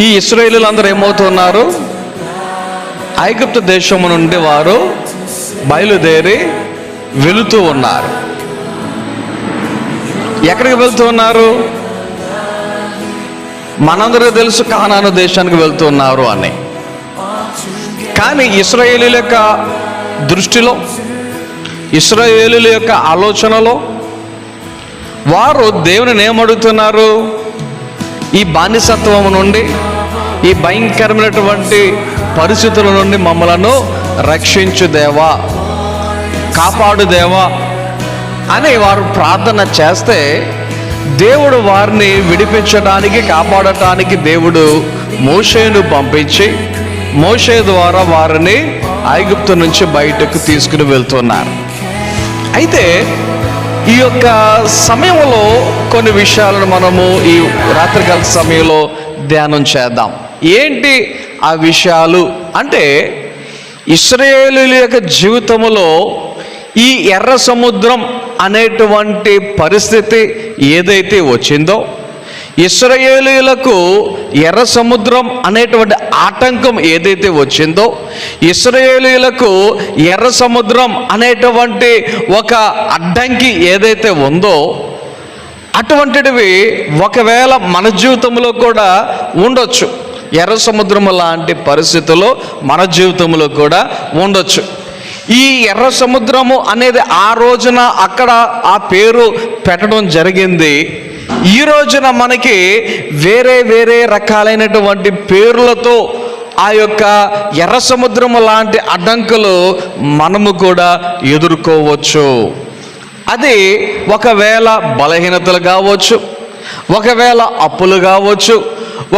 ఈ ఇస్రాయేలీలందరూ ఏమవుతున్నారు? ఐగుప్తు దేశము నుండి వారు బయలుదేరి వెళుతూ ఉన్నారు. ఎక్కడికి వెళ్తూ ఉన్నారు? మనందరూ తెలుసు కానాను దేశానికి వెళ్తున్నారు అని. కానీ ఇస్రాయేలీల యొక్క దృష్టిలో ఇస్రాయేలీల యొక్క ఆలోచనలో వారు దేవుని ఏమడుగుతున్నారు ఈ బానిసత్వం నుండి ఈ భయంకరమైనటువంటి పరిస్థితుల నుండి మమ్మలను రక్షించు దేవా కాపాడు దేవా అని వారు ప్రార్థన చేస్తే దేవుడు వారిని విడిపించడానికి కాపాడటానికి దేవుడు మోషేను పంపించి మోషే ద్వారా వారిని ఐగుప్తు నుంచి బయటకు తీసుకుని వెళ్తున్నారు. అయితే ఈ యొక్క సమయంలో కొన్ని విషయాలను మనము ఈ రాత్రికాల సమయంలో ధ్యానం చేద్దాం. ఏంటి ఆ విషయాలు? అంటే ఇస్రాయేలుల యొక్క జీవితంలో ఈ ఎర్ర సముద్రం అనేటువంటి పరిస్థితి ఏదైతే వచ్చిందో ఇస్రయేలీలకు ఎర్ర సముద్రం అనేటువంటి ఆటంకం ఏదైతే వచ్చిందో ఇస్రయేలీలకు ఎర్ర సముద్రం అనేటువంటి ఒక అడ్డంకి ఏదైతే ఉందో అటువంటివి ఒకవేళ మన జీవితంలో కూడా ఉండొచ్చు. ఎర్ర సముద్రం లాంటి పరిస్థితుల్లో మన జీవితంలో కూడా ఉండొచ్చు. ఈ ఎర్ర సముద్రము అనేది ఆ రోజున అక్కడ ఆ పేరు పెట్టడం జరిగింది. ఈ రోజున మనకి వేరే వేరే రకాలైనటువంటి పేర్లతో ఆ యొక్క ఎర్ర సముద్రము లాంటి అడ్డంకులు మనము కూడా ఎదుర్కోవచ్చు. అది ఒకవేళ బలహీనతలు కావచ్చు ఒకవేళ అప్పులు కావచ్చు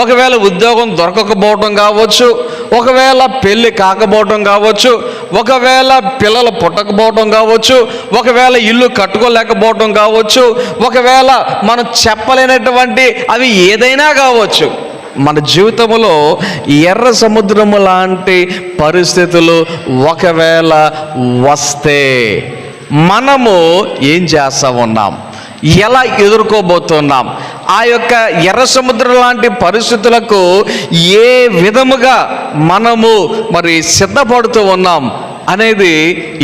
ఒకవేళ ఉద్యోగం దొరకకపోవటం కావచ్చు ఒకవేళ పెళ్ళి కాకపోవటం కావచ్చు ఒకవేళ పిల్లలు పుట్టకపోవటం కావచ్చు ఒకవేళ ఇల్లు కట్టుకోలేకపోవటం కావచ్చు ఒకవేళ మనం చెప్పలేనటువంటి అవి ఏదైనా కావచ్చు మన జీవితంలో ఎర్ర సముద్రము లాంటి పరిస్థితులు ఒకవేళ వస్తే మనము ఏం చేస్తా ఉన్నాం? ఎలా ఎదుర్కోబోతున్నాం? ఆ యొక్క ఎర్ర సముద్రం లాంటి పరిస్థితులకు ఏ విధముగా మనము మరి సిద్ధపడుతూ ఉన్నాం అనేది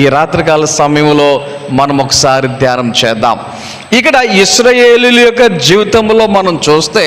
ఈ రాత్రికాల సమయంలో మనం ఒకసారి ధ్యానం చేద్దాం. ఇక్కడ ఇస్రాయేలీల యొక్క జీవితంలో మనం చూస్తే